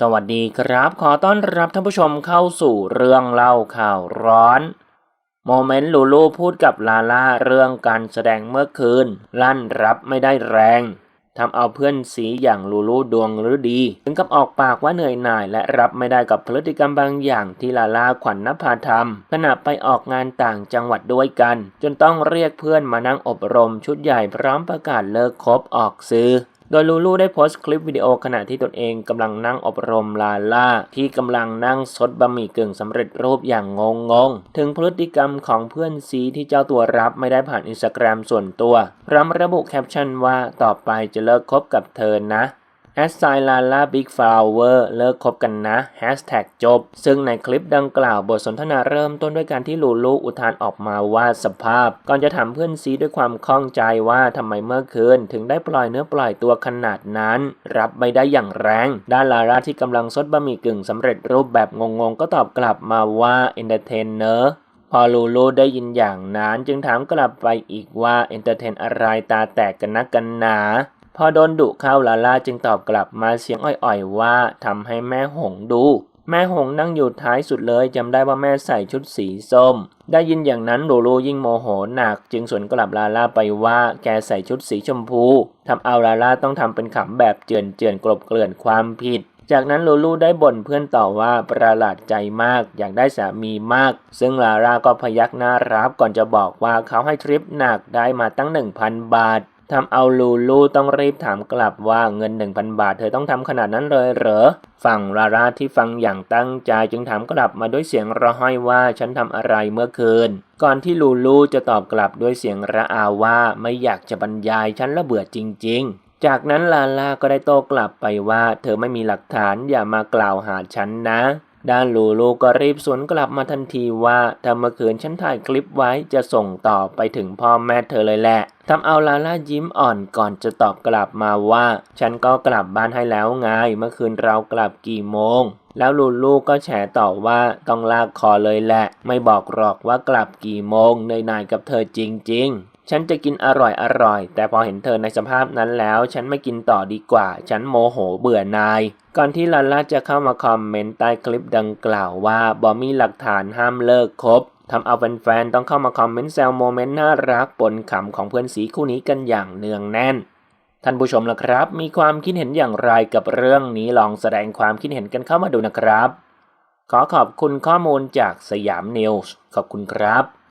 สวัสดีครับ ขอต้อนรับท่านผู้ชมเข้าสู่เรื่องเล่าข่าวร้อน โมเมนต์ลูลูพูดกับลาล่าเรื่องการแสดงเมื่อคืน ลั่นรับไม่ได้แรงทำเอาเพื่อนสีอย่างลูลูดวงหรือดี ถึงกับออกปากว่าเหนื่อยหน่ายและรับไม่ได้กับพฤติกรรมบางอย่างที่ลาลาขวัญนภาทำขณะไปออกงานต่างจังหวัดด้วยกัน จนต้องเรียกเพื่อนมานั่งอบรมชุดใหญ่พร้อมประกาศเลิกคบออกซื้อ โดยลูลูได้โพสต์คลิปวิดีโอขณะที่ตนเองกำลังนั่งอบรมลาล่า ที่กำลังนั่งซดบะหมี่กึ่งสำเร็จรูปอย่างงงงถึงพฤติกรรมของเพื่อนซีที่เจ้าตัวรับไม่ได้ผ่านอินสตาแกรมส่วนตัวพร้อมระบุแคปชั่นว่าต่อไปจะเลิกคบกับเธอนะ แฮชไซลาลาบิ๊กฟลาวเวอร์เลิกคบกันนะแฮชแท็กจบ ซึ่งในคลิปดังกล่าวบทสนทนาเริ่มต้นด้วยการที่ลูลูอุทานออกมาว่าสภาพ ก่อนจะถามเพื่อนซีด้วยความข้องใจว่าทำไมเมื่อคืน ถึงได้ปล่อยเนื้อปล่อยตัวขนาดนั้น รับไม่ได้อย่างแรง ด้านลาลาที่กำลังซดบะหมี่กึ่งสำเร็จรูปแบบงงๆ ก็ตอบกลับมาว่าเอนเตอร์เทนเนอร์พอลูลูได้ยินอย่างนั้น จึงถามกลับไปอีกว่าเอนเตอร์เทนอะไรตาแตกกันนักกันหนา พอโดนดุเข้าลาลาจึงตอบกลับมาเสียงอ่อยๆว่าทำให้แม่หงดู แม่หงนั่งอยู่ท้ายสุดเลยจำได้ว่าแม่ใส่ชุดสีส้ม ได้ยินอย่างนั้นลูลูยิ่งโมโหหนัก จึงสวนกลับลาลาไปว่าแกใส่ชุดสีชมพูทำเอาลาลาต้องทำเป็นขำแบบเจือนเจือนกลบเกลื่อนความผิดจากนั้นลูลูได้บ่นเพื่อนต่อว่าประหลาดใจมากอยากได้สามีมาก ซึ่งลาล่าก็พยักหน้ารับก่อนจะบอกว่าเขาให้ทริปหนักได้มาตั้ง 1,000 บาท ทำเอาลูลูต้องรีบถามกลับว่าเงิน 1,000 บาท เธอต้องทำขนาดนั้นเลยเหรอ ฝั่งลาล่าที่ฟังอย่างตั้งใจจึงถามกลับมาด้วยเสียงระห้อยว่าฉันทำอะไรเมื่อคืน ก่อนที่ลูลูจะตอบกลับด้วยเสียงระอาว่าไม่อยากจะบรรยายฉันละเบื่อจริง ๆ จากนั้นลาลาก็ได้โต้กลับไปว่า เธอไม่มีหลักฐานอย่ามากล่าวหาฉันนะด้านลูลูก็รีบสวนกลับมาทันทีว่าถ้าเมื่อคืนฉันถ่ายคลิปไว้จะส่งต่อไปถึงพ่อแม่เธอเลยแหละทำเอาลาล่ายิ้มอ่อนก่อนจะตอบกลับมาว่า ฉันก็กลับบ้านให้แล้วไงเมื่อคืนเรากลับกี่โมง แล้วลูลูก็แฉต่อว่าต้องลากคอเลยแหละ ไม่บอกหรอกว่ากลับกี่โมงเนนายกับเธอจริง ๆ ฉันจะกินอร่อยอร่อย แต่พอเห็นเธอในสภาพนั้นแล้ว ฉันไม่กินต่อดีกว่า ฉันโมโหเบื่อนาย ก่อนที่ลาล่าจะเข้ามาคอมเมนต์ใต้คลิปดังกล่าวว่าบอมีหลักฐานห้ามเลิกคบทำเอาแฟนๆต้องเข้ามาคอมเมนต์แซวโมเมนต์น่ารักปนขำของเพื่อนสีคู่นี้กันอย่างเนืองแน่น ท่านผู้ชมล่ะครับ มีความคิดเห็นอย่างไรกับเรื่องนี้ลองแสดงความคิดเห็นกันเข้ามาดูนะครับ ขอขอบคุณข้อมูลจากสยามนิวส์ขอบคุณครับ